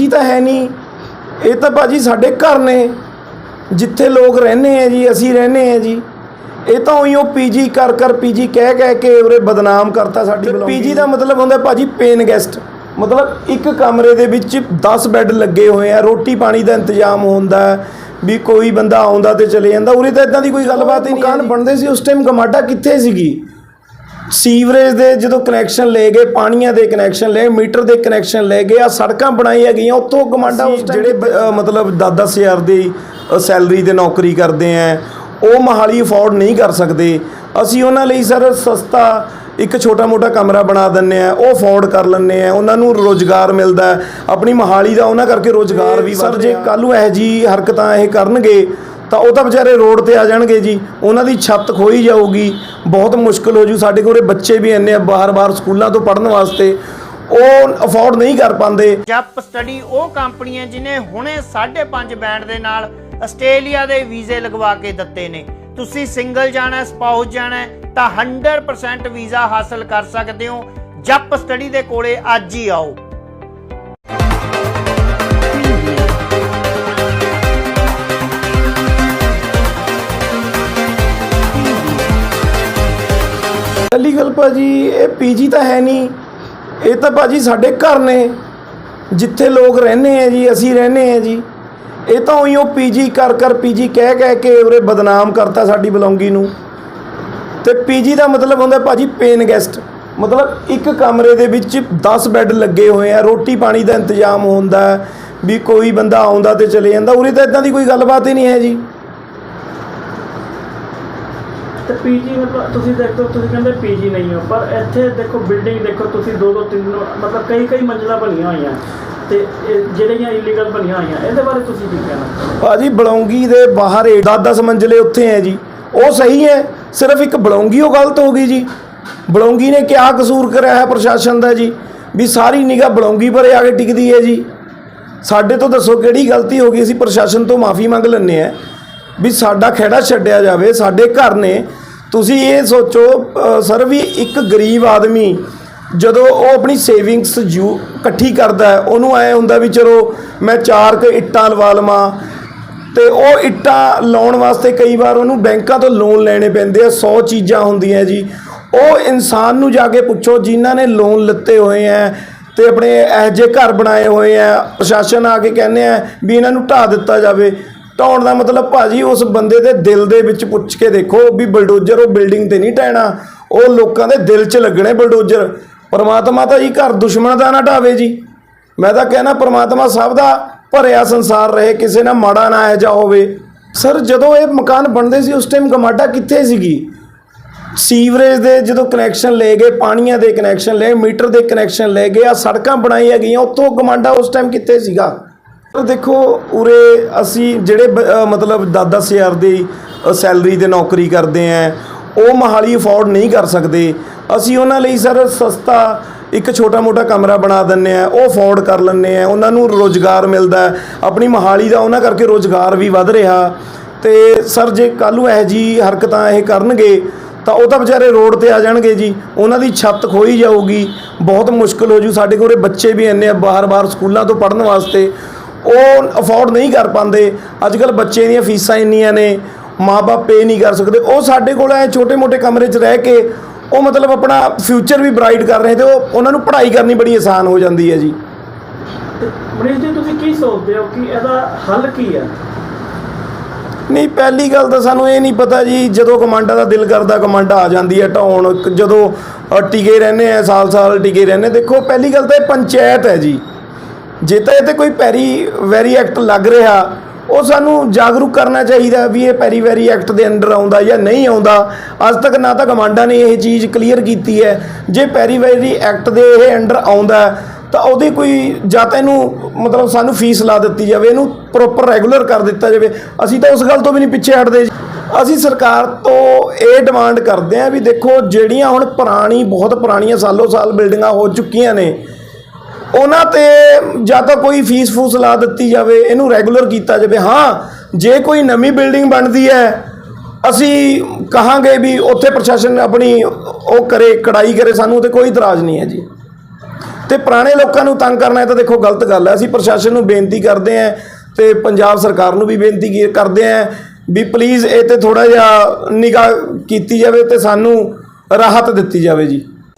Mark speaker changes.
Speaker 1: PG ਤਾਂ ਹੈ ਨਹੀਂ। ਇਹ ਤਾਂ ਭਾਜੀ ਸਾਡੇ ਘਰ ਨੇ। ਜਿੱਥੇ ਲੋਕ ਰਹਿੰਦੇ ਆ ਜੀ ਅਸੀਂ ਰਹਿੰਦੇ ਆ ਜੀ। ਇਹ ਤਾਂ ਉਹੀ ਉਹ ਪੀਜੀ ਕਰ ਕਰ ਪੀਜੀ ਕਹਿ ਕਹਿ ਕੇ ਉਰੇ ਬਦਨਾਮ ਕਰਤਾ ਸਾਡੀ ਪੀਜੀ ਦਾ ਮਤਲਬ ਹੁੰਦਾ ਭਾਜੀ ਪੇਨ ਗੈਸਟ ਮਤਲਬ ਇੱਕ ਕਮਰੇ ਦੇ ਵਿੱਚ 10 ਬੈੱਡ ਲੱਗੇ ਹੋਏ ਆ ਰੋਟੀ ਪਾਣੀ ਦਾ ਇੰਤਜ਼ਾਮ ਹੁੰਦਾ ਵੀ ਕੋਈ ਬੰਦਾ ਆਉਂਦਾ ਤੇ ਚਲੇ ਜਾਂਦਾ। ਉਰੇ ਤਾਂ ਇਦਾਂ ਦੀ ਕੋਈ ਗੱਲਬਾਤ ਹੀ ਨਹੀਂ ਮਕਾਨ ਬਣਦੇ ਸੀ ਉਸ ਟਾਈਮ ਗਮਾਡਾ ਕਿੱਥੇ ਸੀਗੀ? ਸੀਵਰੇਜ ਦੇ ਜਦੋਂ ਕਨੈਕਸ਼ਨ ਲੈ ਗਏ ਪਾਣੀਆਂ ਦੇ ਕਨੈਕਸ਼ਨ ਲੈ ਮੀਟਰ ਦੇ ਕਨੈਕਸ਼ਨ ਲੈ ਗਏ ਆ ਸੜਕਾਂ ਬਣਾਈਆਂ ਗਈਆਂ ਉੱਥੋਂ ਕਮਾਂਡਾ ਉਸ ਜਿਹੜੇ ਅ, ਮਤਲਬ 10 ਹਜ਼ਾਰ ਦੀ ਸੈਲਰੀ ਤੇ ਨੌਕਰੀ ਕਰਦੇ ਆ ਉਹ ਮਹਾਲੀ ਅਫੋਰਡ ਨਹੀਂ ਕਰ ਸਕਦੇ ਅਸੀਂ ਉਹਨਾਂ ਲਈ ਸਰ ਸਸਤਾ ਇੱਕ ਛੋਟਾ ਮੋਟਾ ਕਮਰਾ ਬਣਾ ਦਿੰਨੇ ਆ ਉਹ ਅਫੋਰਡ ਕਰ ਲੈਂਦੇ ਆ ਉਹਨਾਂ ਨੂੰ ਰੋਜ਼ਗਾਰ ਮਿਲਦਾ ਹੈ। ਆਪਣੀ ਮਹਾਲੀ ਦਾ ਉਹਨਾਂ ਕਰਕੇ ਰੋਜ਼ਗਾਰ ਵੀ ਸਰ ਜੇ ਕੱਲ ਨੂੰ ਇਹ ਜੀ ਹਰਕਤਾਂ ਇਹ ਕਰਨਗੇ ਤਾਂ ਉਹ ਤਾਂ ਵਿਚਾਰੇ ਰੋਡ ਤੇ ਆ ਜਾਣਗੇ ਜੀ। ਉਹਨਾਂ ਦੀ ਛੱਤ ਖੋਈ ਜਾਊਗੀ। ਬਹੁਤ ਮੁਸ਼ਕਲ ਹੋ ਜੂ। ਸਾਡੇ ਕੋਲੇ ਬੱਚੇ ਵੀ ਇੰਨੇ ਆ ਬਾਹਰ-ਬਾਹਰ ਸਕੂਲਾਂ ਤੋਂ ਪੜ੍ਹਨ ਵਾਸਤੇ। ਉਹ ਅਫੋਰਡ ਨਹੀਂ ਕਰ ਪਾਉਂਦੇ।
Speaker 2: ਜਪ ਸਟੱਡੀ ਉਹ ਕੰਪਨੀ ਹੈ ਜਿਨੇ ਹੁਣੇ 5.5 ਬੈਂਡ ਦੇ ਨਾਲ ਆਸਟ੍ਰੇਲੀਆ ਦੇ ਵੀਜ਼ੇ ਲਗਵਾ ਕੇ ਦਿੱਤੇ ਨੇ। ਤੁਸੀਂ ਸਿੰਗਲ ਜਾਣਾ ਹੈ, ਸਪਾਊਸ ਜਾਣਾ ਤਾਂ 100% ਵੀਜ਼ਾ ਹਾਸਲ ਕਰ ਸਕਦੇ ਹੋ। ਜਪ ਸਟੱਡੀ ਦੇ ਕੋਲੇ ਅੱਜ ਹੀ ਆਓ।
Speaker 1: ਪਹਿਲੀ ਗੱਲ ਭਾਜੀ, ਇਹ ਪੀਜੀ ਤਾਂ ਹੈ ਨਹੀਂ। ਇਹ ਤਾਂ ਭਾਜੀ ਸਾਡੇ ਘਰ ਨੇ, ਜਿੱਥੇ ਲੋਕ ਰਹਿੰਦੇ ਆ ਜੀ, ਅਸੀਂ ਰਹਿੰਦੇ ਆ ਜੀ। ਇਹ ਤਾਂ ਉਹੀ ਉਹ ਪੀਜੀ ਕਰ ਕਰ ਪੀਜੀ ਕਹਿ ਕਹਿ ਕੇ ਉਰੇ ਬਦਨਾਮ ਕਰਤਾ ਸਾਡੀ ਬਲੌਂਗੀ ਨੂੰ। ਤੇ ਪੀਜੀ ਦਾ ਮਤਲਬ ਹੁੰਦਾ ਭਾਜੀ ਪੇਨ ਗੈਸਟ ਮਤਲਬ ਇੱਕ ਕਮਰੇ ਦੇ ਵਿੱਚ 10 ਬੈੱਡ ਲੱਗੇ ਹੋਏ ਆ, ਰੋਟੀ ਪਾਣੀ ਦਾ ਇੰਤਜ਼ਾਮ ਹੁੰਦਾ, ਵੀ ਕੋਈ ਬੰਦਾ ਆਉਂਦਾ ਤੇ ਚਲੇ ਜਾਂਦਾ। ਉਰੇ ਤਾਂ ਇਦਾਂ ਦੀ ਕੋਈ ਗੱਲਬਾਤ ਹੀ ਨਹੀਂ ਹੈ ਜੀ।
Speaker 3: ਤੇ ਪੀਜੀ ਮਤਲਬ ਤੁਸੀਂ ਦੇਖੋ, ਤੁਸੀਂ ਕਹਿੰਦੇ ਪੀਜੀ ਨਹੀਂ ਹੋ ਪਰ ਇੱਥੇ ਦੇਖੋ ਬਿਲਡਿੰਗ ਦੇਖੋ, ਤੁਸੀਂ ਦੋ ਦੋ ਤਿੰਨ, ਮਤਲਬ ਕਈ ਕਈ ਮੰਜ਼ਿਲਾਂ ਬਣੀਆਂ ਹੋਈਆਂ ਤੇ ਜਿਹੜੀਆਂ ਇਲੀਗਲ ਬਣੀਆਂ ਹੋਈਆਂ, ਇਹਦੇ ਬਾਰੇ ਤੁਸੀਂ ਕੀ ਕਹਿਣਾ?
Speaker 1: ਭਾਜੀ, ਬਲੌਂਗੀ ਦੇ ਬਾਹਰ 10-10 ਮੰਜ਼ਲੇ ਉੱਥੇ ਹੈ ਜੀ। ਉਹ ਸਹੀ ਹੈ, ਸਿਰਫ ਇੱਕ ਬਲੌਂਗੀ ਉਹ ਗਲਤ ਹੋ ਗਈ ਜੀ। ਬਲੌਂਗੀ ਨੇ ਕਿਆ ਕਸੂਰ ਕਰਿਆ ਹੈ ਪ੍ਰਸ਼ਾਸਨ ਦਾ ਜੀ? ਵੀ ਸਾਰੀ ਨਿਗਾਹ ਬਲੌਂਗੀ ਪਰੇ ਆ ਕੇ ਟਿਕਦੀ ਹੈ ਜੀ। ਸਾਡੇ ਤੋਂ ਦੱਸੋ ਕਿਹੜੀ ਗਲਤੀ ਹੋ ਗਈ, ਅਸੀਂ ਪ੍ਰਸ਼ਾਸਨ ਤੋਂ ਮਾਫੀ ਮੰਗ ਲੈਂਦੇ ਆ ਵੀ ਸਾਡਾ ਖਹਿੜਾ ਛੱਡਿਆ ਜਾਵੇ, ਸਾਡੇ ਘਰ ਨੇ ਤੁਸੀਂ ਇਹ ਸੋਚੋ ਸਰ ਵੀ ਇੱਕ ਗਰੀਬ ਆਦਮੀ ਜਦੋਂ ਉਹ ਆਪਣੀ ਸੇਵਿੰਗਸ ਜੂ ਇਕੱਠੀ ਕਰਦਾ ਹੈ, ਉਹਨੂੰ ਐ ਹੁੰਦਾ ਵੀ ਚਲੋ ਮੈਂ ਚਾਰ ਕੁ ਇੱਟਾਂ ਲਵਾ ਲਵਾਂ ਤੇ ਉਹ ਇੱਟਾਂ ਲਾਉਣ ਵਾਸਤੇ ਕਈ ਵਾਰ ਉਹਨੂੰ ਬੈਂਕਾਂ ਤੋਂ ਲੋਨ ਲੈਣੇ ਪੈਂਦੇ ਆ 100 ਚੀਜ਼ਾਂ ਹੁੰਦੀਆਂ ਜੀ। ਉਹ ਇਨਸਾਨ ਨੂੰ ਜਾ ਕੇ ਪੁੱਛੋ, ਜਿਨ੍ਹਾਂ ਨੇ ਲੋਨ ਲਿੱਤੇ ਹੋਏ ਆ ਤੇ ਆਪਣੇ ਇਹੋ ਜਿਹੇ ਘਰ ਬਣਾਏ ਹੋਏ ਆ ਪ੍ਰਸ਼ਾਸਨ ਆ ਕੇ ਕਹਿੰਦੇ ਆ ਵੀ ਇਹਨਾਂ ਨੂੰ ਢਾਹ ਦਿੱਤਾ ਜਾਵੇ। ਢਾਉਣ ਦਾ ਮਤਲਬ ਭਾਜੀ ਉਸ ਬੰਦੇ ਦੇ ਦਿਲ ਦੇ ਵਿੱਚ ਪੁੱਛ ਕੇ ਦੇਖੋ ਵੀ ਬਲਡੋਜ਼ਰ ਉਹ ਬਿਲਡਿੰਗ ਤੇ ਨਹੀਂ ਢਹਿਣਾ ਉਹ ਲੋਕਾਂ ਦੇ ਦਿਲ 'ਚ ਲੱਗਣੇ ਬਲਡੋਜ਼ਰ। ਪਰਮਾਤਮਾ ਤਾਂ ਜੀ ਘਰ ਦੁਸ਼ਮਣ ਦਾ ਨਾ ਢਾਵੇ ਜੀ। ਮੈਂ ਤਾਂ ਕਹਿਣਾ ਪਰਮਾਤਮਾ ਸਭ ਦਾ ਭਰਿਆ ਸੰਸਾਰ ਰਹੇ, ਕਿਸੇ ਨਾਲ ਮਾੜਾ ਨਾ ਇਹ ਜਾ ਹੋਵੇ। ਸਰ, ਜਦੋਂ ਇਹ ਮਕਾਨ ਬਣਦੇ ਸੀ, ਉਸ ਟਾਈਮ ਗਮਾਡਾ ਕਿੱਥੇ ਸੀਗੀ? ਸੀਵਰੇਜ ਦੇ ਜਦੋਂ ਕਨੈਕਸ਼ਨ ਲੈ ਗਏ, ਪਾਣੀਆਂ ਦੇ ਕਨੈਕਸ਼ਨ ਲੈ ਮੀਟਰ ਦੇ ਕਨੈਕਸ਼ਨ ਲੈ ਗਏ ਆ ਸੜਕਾਂ ਬਣਾਈਆਂ ਗਈਆਂ, ਉੱਥੋਂ ਗਮਾਡਾ ਉਸ ਟਾਈਮ ਕਿੱਥੇ ਸੀਗਾ? ਦੇਖੋ ਉਰੇ ਅਸੀਂ ਜਿਹੜੇ ਬ- ਅ, ਮਤਲਬ 10 ਹਜ਼ਾਰ ਦੀ ਸੈਲਰੀ ਤੇ ਨੌਕਰੀ ਕਰਦੇ ਆ ਉਹ ਮਹਾਲੀ ਅਫੋਰਡ ਨਹੀਂ ਕਰ ਸਕਦੇ। ਅਸੀਂ ਉਹਨਾਂ ਲਈ ਸਰ ਸਸਤਾ ਇੱਕ ਛੋਟਾ ਮੋਟਾ ਕਮਰਾ ਬਣਾ ਦਿੰਨੇ ਆ ਉਹ ਅਫੋਰਡ ਕਰ ਲੈਂਦੇ ਆ। ਉਹਨਾਂ ਨੂੰ ਰੋਜ਼ਗਾਰ ਮਿਲਦਾ ਹੈ। ਆਪਣੀ ਮਹਾਲੀ ਦਾ ਉਹਨਾਂ ਕਰਕੇ ਰੋਜ਼ਗਾਰ ਵੀ ਵੱਧ ਰਿਹਾ। ਤੇ ਸਰ ਜੇ ਕੱਲ੍ਹ ਨੂੰ ਇਹ ਜੀ ਹਰਕਤਾਂ ਇਹ ਕਰਨਗੇ ਤਾਂ ਉਹ ਤਾਂ ਵਿਚਾਰੇ ਰੋਡ ਤੇ ਆ ਜਾਣਗੇ ਜੀ। ਉਹਨਾਂ ਦੀ ਛੱਤ ਖੋਈ ਜਾਊਗੀ। ਬਹੁਤ ਮੁਸ਼ਕਲ ਹੋ ਜੂ। ਸਾਡੇ ਕੋਲੇ ਬੱਚੇ ਵੀ ਇੰਨੇ ਆ ਬਾਹਰ-ਬਾਹਰ ਸਕੂਲਾਂ ਤੋਂ ਪੜ੍ਹਨ ਵਾਸਤੇ। ਉਹ ਅਫੋਰਡ ਨਹੀਂ ਕਰ ਪਾਉਂਦੇ। ਅੱਜ ਕੱਲ ਬੱਚੇ ਦੀਆਂ ਫੀਸਾਂ ਇੰਨੀਆਂ ਨੇ ਮਾਪੇ ਪੇ ਨਹੀਂ ਕਰ ਸਕਦੇ। ਉਹ ਸਾਡੇ ਕੋਲ ਐ ਛੋਟੇ-ਮੋਟੇ ਕਮਰੇ 'ਚ ਰਹਿ ਕੇ ਉਹ ਮਤਲਬ ਆਪਣਾ ਫਿਊਚਰ ਵੀ ਬ੍ਰਾਈਟ ਕਰ ਰਹੇ ਤੇ ਉਹ ਉਹਨਾਂ ਨੂੰ ਪੜ੍ਹਾਈ ਕਰਨੀ ਬੜੀ ਆਸਾਨ ਹੋ ਜਾਂਦੀ ਹੈ ਜੀ।
Speaker 3: ਮਨੀਸ਼ ਜੀ ਤੁਸੀਂ ਕੀ ਸੋਚਦੇ ਹੋ ਕਿ ਇਹਦਾ ਹੱਲ ਕੀ ਹੈ?
Speaker 1: ਨਹੀਂ ਪਹਿਲੀ ਗੱਲ ਤਾਂ ਸਾਨੂੰ ਇਹ ਨਹੀਂ ਪਤਾ ਜੀ ਜਦੋਂ ਕਮਾਂਡਾ ਦਾ ਦਿਲ ਕਰਦਾ ਕਮਾਂਡਾ ਆ ਜਾਂਦੀ ਹੈ ਢਾਉਣ ਜਦੋਂ ਟਿਕੇ ਰਹਿੰਦੇ ਆ ਸਾਲ-ਸਾਲ ਟਿਕੇ ਰਹਿੰਦੇ। ਦੇਖੋ ਪਹਿਲੀ ਗੱਲ ਤਾਂ ਇਹ ਪੰਚਾਇਤ ਹੈ ਜੀ। ਜੇ ਤਾਂ ਇਹ ਤੇ ਕੋਈ ਪੈਰੀ ਵੈਰੀ ਐਕਟ ਲੱਗ ਰਿਹਾ, ਉਹ ਸਾਨੂੰ ਜਾਗਰੂਕ ਕਰਨਾ ਚਾਹੀਦਾ ਵੀ ਇਹ ਪੈਰੀ ਵੈਰੀ ਐਕਟ ਦੇ ਅੰਡਰ ਆਉਂਦਾ ਜਾਂ ਨਹੀਂ ਆਉਂਦਾ। ਅੱਜ ਤੱਕ ਨਾ ਤਾਂ ਕਮਾਂਡਾ ਨੇ ਇਹ ਚੀਜ਼ ਕਲੀਅਰ ਕੀਤੀ ਹੈ। ਜੇ ਪੈਰੀ ਵੈਰੀ ਐਕਟ ਦੇ ਇਹ ਅੰਡਰ ਆਉਂਦਾ ਤਾਂ ਉਹਦੀ ਕੋਈ ਜਾਂ ਤਾਂ ਇਹਨੂੰ ਮਤਲਬ ਸਾਨੂੰ ਫੀਸ ਲਾ ਦਿੱਤੀ ਜਾਵੇ, ਇਹਨੂੰ ਪ੍ਰੋਪਰ ਰੈਗੂਲਰ ਕਰ ਦਿੱਤਾ ਜਾਵੇ। ਅਸੀਂ ਤਾਂ ਉਸ ਗੱਲ ਤੋਂ ਵੀ ਨਹੀਂ ਪਿੱਛੇ ਹਟਦੇ। ਅਸੀਂ ਸਰਕਾਰ ਤੋਂ ਇਹ ਡਿਮਾਂਡ ਕਰਦੇ ਹਾਂ ਵੀ ਦੇਖੋ, ਜਿਹੜੀਆਂ ਹੁਣ ਪੁਰਾਣੀ, ਬਹੁਤ ਪੁਰਾਣੀਆਂ ਸਾਲੋ ਸਾਲ ਬਿਲਡਿੰਗਾਂ ਹੋ ਚੁੱਕੀਆਂ ਨੇ ਉਹਨਾਂ ਤੇ ਜਾਂ ਤਾਂ ਕੋਈ ਫੀਸ ਫੂਸ ਲਾ ਦਿੱਤੀ ਜਾਵੇ, ਇਹਨੂੰ ਰੈਗੂਲਰ ਕੀਤਾ ਜਾਵੇ। ਹਾਂ, ਜੇ ਕੋਈ ਨਵੀਂ ਬਿਲਡਿੰਗ ਬਣਦੀ ਹੈ, ਅਸੀਂ ਕਹਾਂਗੇ ਵੀ ਉੱਥੇ ਪ੍ਰਸ਼ਾਸਨ ਆਪਣੀ ਉਹ ਕਰੇ, ਕੜਾਈ ਕਰੇ, ਸਾਨੂੰ ਤੇ ਕੋਈ ਇਤਰਾਜ਼ ਨਹੀਂ ਹੈ ਜੀ। ਤੇ ਪੁਰਾਣੇ ਲੋਕਾਂ ਨੂੰ ਤੰਗ ਕਰਨਾ ਇਹ ਤਾਂ ਦੇਖੋ ਗਲਤ ਗੱਲ ਹੈ। ਅਸੀਂ ਪ੍ਰਸ਼ਾਸਨ ਨੂੰ ਬੇਨਤੀ ਕਰਦੇ ਆਂ ਤੇ ਪੰਜਾਬ ਸਰਕਾਰ ਨੂੰ ਵੀ ਬੇਨਤੀ ਕੀ- ਕਰਦੇ ਆਂ ਵੀ ਪਲੀਜ਼ ਇਹ ਤੇ ਥੋੜਾ ਜਿਹਾ ਨਿਗਾਹ ਕੀਤੀ ਜਾਵੇ ਤੇ ਸਾਨੂੰ ਰਾਹਤ ਦਿੱਤੀ ਜਾਵੇ ਜੀ।